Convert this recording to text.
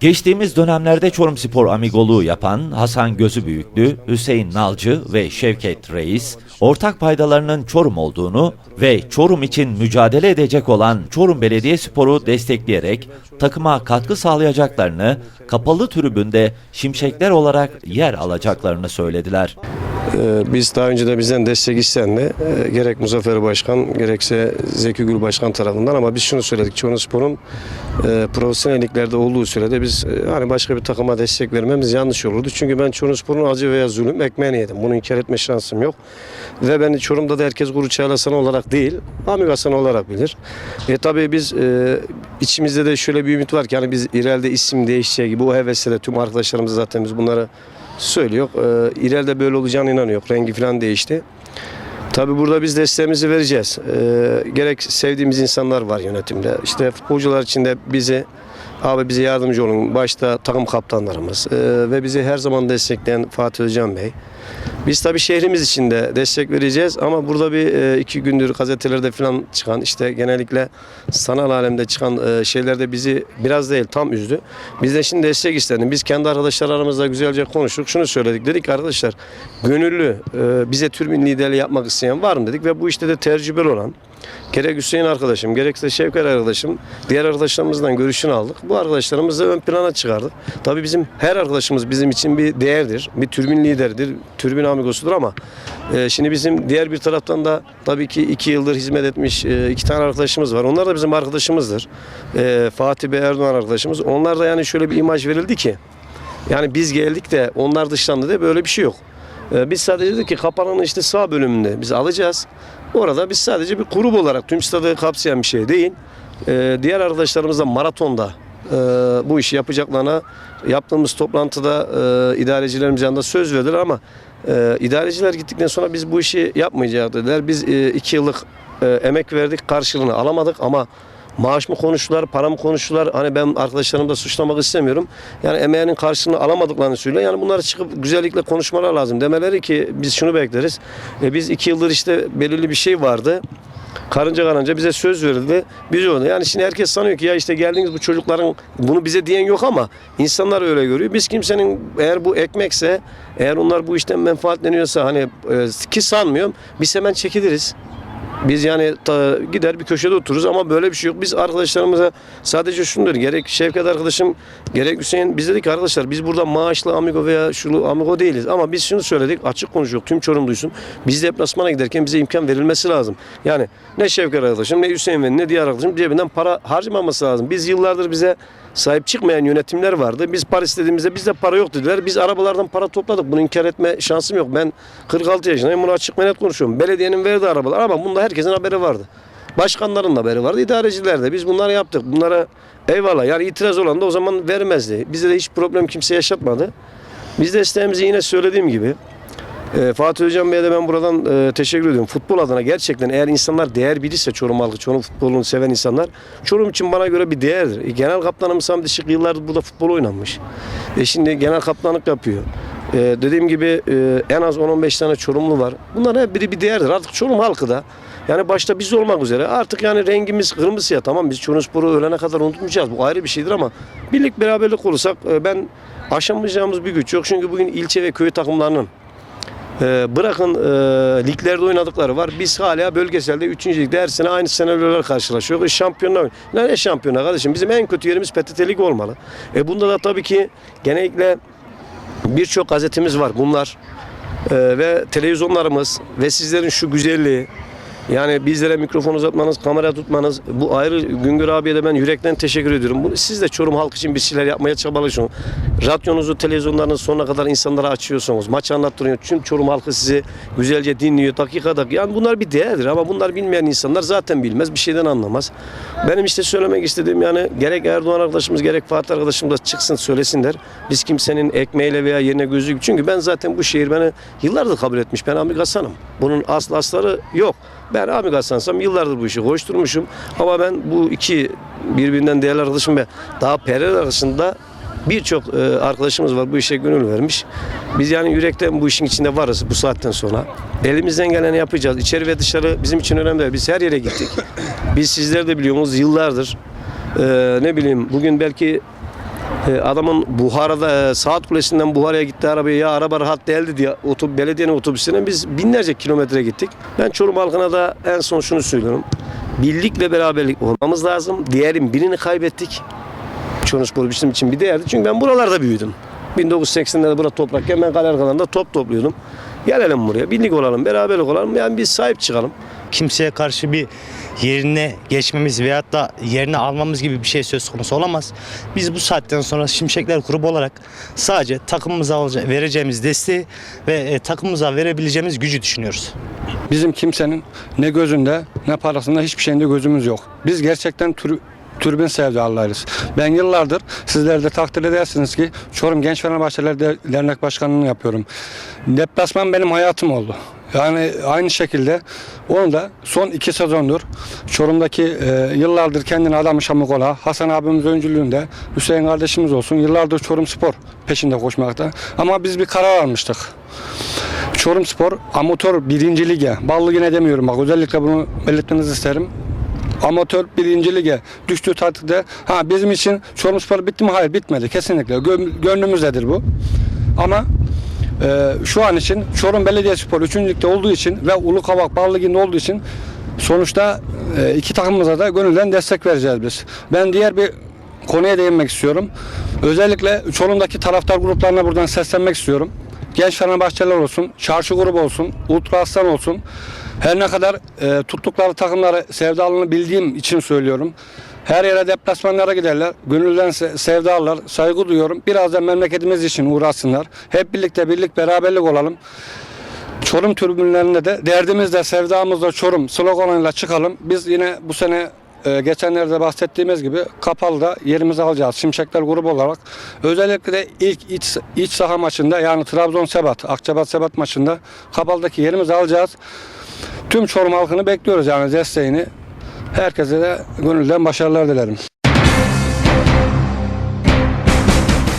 Geçtiğimiz dönemlerde Çorum Spor amigoluğu yapan Hasan Gözübüyüklü, Hüseyin Nalcı ve Şevket Reis, ortak paydalarının Çorum olduğunu ve Çorum için mücadele edecek olan Çorum Belediyespor'u destekleyerek takıma katkı sağlayacaklarını, kapalı tribünde şimşekler olarak yer alacaklarını söylediler. Ee, Biz daha önce de bizden destek istendi. Ee, Gerek Muzaffer Başkan gerekse Zeki Gül Başkan tarafından ama biz şunu söyledik. Çorum Spor'un e, profesyonelliklerde olduğu sürede biz e, hani başka bir takıma destek vermemiz yanlış olurdu. Çünkü ben Çorum Spor'un acı veya zulüm ekmeğini yedim. Bunu inkar etme şansım yok. Ve ben Çorum'da da herkes Guru Çağlasan olarak değil, Amik Hasan olarak bilir. E tabii biz e, içimizde de şöyle bir ümit var ki hani biz ileride isim değişeceği gibi o hevesle de tüm arkadaşlarımız zaten biz bunları söylüyor. Ee, ileride böyle olacağına inanıyor. Rengi falan değişti. Tabii burada biz desteğimizi vereceğiz. Ee, gerek sevdiğimiz insanlar var yönetimde. İşte futbolcular için de bizi abi bize yardımcı olun. Başta takım kaptanlarımız ee, ve bizi her zaman destekleyen Fatih Özcan Bey. Biz tabii şehrimiz için de destek vereceğiz ama burada bir e, iki gündür gazetelerde falan çıkan işte genellikle sanal alemde çıkan e, şeyler de bizi biraz değil tam üzdü. Biz de şimdi destek istedim. Biz kendi arkadaşlar aramızda güzelce konuştuk. Şunu söyledik. Dedik arkadaşlar gönüllü e, bize türbin liderliği yapmak isteyen var mı dedik ve bu işte de tecrübeli olan Gerek Hüseyin arkadaşım, gerekse Şevker arkadaşım, diğer arkadaşlarımızdan görüşünü aldık. Bu arkadaşlarımızı ön plana çıkardık. Tabii bizim her arkadaşımız bizim için bir değerdir. Bir türbin lideridir, türbin amigosudur ama e, şimdi bizim diğer bir taraftan da tabii ki iki yıldır hizmet etmiş e, iki tane arkadaşımız var. Onlar da bizim arkadaşımızdır. E, Fatih Bey Erdoğan arkadaşımız. Onlar da yani şöyle bir imaj verildi ki yani biz geldik de onlar dışlandı diye böyle bir şey yok. Ee, Biz sadece dedik ki kapananın işte sağ bölümünde biz alacağız. Orada biz sadece bir grup olarak tüm stadı kapsayan bir şey değil. Ee, Diğer arkadaşlarımız da maratonda e, bu işi yapacaklarına yaptığımız toplantıda e, idarecilerimiz yanında söz verdiler ama e, idareciler gittikten sonra biz bu işi yapmayacağız dediler. Biz e, iki yıllık e, emek verdik karşılığını alamadık ama maaş mı konuştular, para mı konuştular? Hani ben arkadaşlarımı da suçlamak istemiyorum. Yani emeğinin karşılığını alamadıklarını söylüyor. Yani bunları çıkıp güzellikle konuşmalar lazım. Demeleri ki biz şunu bekleriz. E, biz iki yıldır işte belirli bir şey vardı. Karınca karınca bize söz verildi. Biz onu. Yani şimdi herkes sanıyor ki ya işte geldiniz bu çocukların bunu bize diyen yok ama insanlar öyle görüyor. Biz kimsenin eğer bu ekmekse eğer onlar bu işten menfaatleniyorsa hani e, ki sanmıyorum biz hemen çekiliriz. Biz yani ta- gider bir köşede otururuz ama böyle bir şey yok. Biz arkadaşlarımıza sadece şunu gerek Şevket arkadaşım gerek Hüseyin biz dedik arkadaşlar biz burada maaşlı amigo veya şunu amigo değiliz ama biz şunu söyledik açık konuşuyoruz tüm Çorum duysun. Biz deplasmana giderken bize imkan verilmesi lazım. Yani ne Şevket arkadaşım ne Hüseyin ve ne diğer arkadaşım cebinden para harcamaması lazım. Biz yıllardır bize sahip çıkmayan yönetimler vardı. Biz para istediğimizde bizde para yok dediler. Biz arabalardan para topladık. Bunu inkar etme şansım yok. Ben 46 yaşındayım. Bunu açık net konuşuyorum. Belediyenin verdiği arabalar ama bunda herkesin haberi vardı. Başkanların da haberi vardı. idareciler de. Biz bunları yaptık. Bunlara eyvallah. Yani itiraz olan da o zaman vermezdi. Bize de hiç problem kimse yaşatmadı. Biz de isteğimizi yine söylediğim gibi e, Fatih Hocam Bey'e de ben buradan e, teşekkür ediyorum. Futbol adına gerçekten eğer insanlar değer bilirse Çorum halkı, Çorum futbolunu seven insanlar Çorum için bana göre bir değerdir. E, genel kaptanımız Hamdi Şık yıllardır burada futbol oynamış. E, şimdi genel kaptanlık yapıyor. E, dediğim gibi e, en az 10-15 tane Çorumlu var. Bunlar hep biri bir değerdir. Artık Çorum halkı da yani başta biz olmak üzere artık yani rengimiz kırmızı ya tamam biz Çorum Spor'u ölene kadar unutmayacağız. Bu ayrı bir şeydir ama birlik beraberlik olursak e, ben aşamayacağımız bir güç yok. Çünkü bugün ilçe ve köy takımlarının ee, bırakın e, liglerde oynadıkları var. Biz hala bölgeselde 3. ligde her sene aynı senaryolar karşılaşıyoruz. E, Şampiyonlar oynuyor. Ne şampiyona kardeşim? Bizim en kötü yerimiz PTT Lig olmalı. E bunda da tabii ki genellikle birçok gazetemiz var. Bunlar e, ve televizyonlarımız ve sizlerin şu güzelliği yani bizlere mikrofon uzatmanız, kamera tutmanız bu ayrı Güngör abiye de ben yürekten teşekkür ediyorum. Siz de Çorum halkı için bir şeyler yapmaya çabalıyorsunuz. Radyonuzu, televizyonlarınızı sonuna kadar insanlara açıyorsunuz. Maç anlattırıyorsunuz. Tüm Çorum halkı sizi güzelce dinliyor. Dakika dakika. Yani bunlar bir değerdir ama bunlar bilmeyen insanlar zaten bilmez. Bir şeyden anlamaz. Benim işte söylemek istediğim yani gerek Erdoğan arkadaşımız gerek Fatih arkadaşımız da çıksın söylesinler. Biz kimsenin ekmeğiyle veya yerine gözü çünkü ben zaten bu şehir beni yıllardır kabul etmiş. Ben Amik Hasan'ım. Bunun aslı asları yok. Ben Amik Hasan'sam yıllardır bu işi koşturmuşum. Ama ben bu iki birbirinden değerli arkadaşım ve daha Pereira arasında birçok e, arkadaşımız var bu işe gönül vermiş. Biz yani yürekten bu işin içinde varız bu saatten sonra. Elimizden geleni yapacağız. İçeri ve dışarı bizim için önemli. Biz her yere gittik. Biz sizler de biliyorsunuz yıllardır e, ne bileyim bugün belki adamın Buhara'da e, Saat Kulesi'nden Buhara'ya gitti arabaya ya araba rahat değildi diye otobüs, belediyenin otobüsüne biz binlerce kilometre gittik. Ben Çorum halkına da en son şunu söylüyorum. Birlik ve beraberlik olmamız lazım. Diğerin birini kaybettik. Çorum Spor bizim için bir değerdi. Çünkü ben buralarda büyüdüm. 1980'lerde burada toprakken ben arkalarında top topluyordum. Gelelim buraya. Birlik olalım, beraberlik olalım. Yani biz sahip çıkalım. Kimseye karşı bir yerine geçmemiz veyahut da yerine almamız gibi bir şey söz konusu olamaz. Biz bu saatten sonra Şimşekler grubu olarak sadece takımımıza vereceğimiz desteği ve e, takımımıza verebileceğimiz gücü düşünüyoruz. Bizim kimsenin ne gözünde ne parasında hiçbir şeyinde gözümüz yok. Biz gerçekten tür, türbin sevdalılarız. Ben yıllardır sizler de takdir edersiniz ki Çorum Genç Fenerbahçeler De- Dernek Başkanlığı'nı yapıyorum. Deplasman benim hayatım oldu. Yani aynı şekilde onu da son iki sezondur Çorum'daki e, yıllardır kendini adamış Amukola, Hasan abimiz öncülüğünde, Hüseyin kardeşimiz olsun yıllardır Çorum Spor peşinde koşmakta. Ama biz bir karar almıştık. Çorum Spor amatör birinci lige, ballı yine demiyorum bak özellikle bunu belirtmenizi isterim. Amatör birinci lige düştüğü takdirde ha bizim için Çorum Spor bitti mi? Hayır bitmedi kesinlikle. Gö- gönlümüzdedir bu. Ama e, şu an için Çorum Belediyespor 3. ligde olduğu için ve Ulukavak Ballı Ligi'nde olduğu için sonuçta e, iki takımımıza da gönülden destek vereceğiz biz. Ben diğer bir konuya değinmek istiyorum. Özellikle Çorum'daki taraftar gruplarına buradan seslenmek istiyorum. Genç Fenerbahçeler olsun, Çarşı grubu olsun, Ultra Aslan olsun. Her ne kadar e, tuttukları takımları sevdalını bildiğim için söylüyorum. Her yere deplasmanlara giderler. Gönülden se- sevdalılar. Saygı duyuyorum. Biraz da memleketimiz için uğraşsınlar. Hep birlikte birlik beraberlik olalım. Çorum tribünlerinde de derdimiz de sevdamız da Çorum sloganıyla çıkalım. Biz yine bu sene e, geçenlerde bahsettiğimiz gibi Kapalı'da yerimizi alacağız. Şimşekler grubu olarak. Özellikle de ilk iç, iç saha maçında yani Trabzon Sebat, Akçabat Sebat maçında Kapalı'daki yerimizi alacağız. Tüm Çorum halkını bekliyoruz yani desteğini. Herkese de gönülden başarılar dilerim.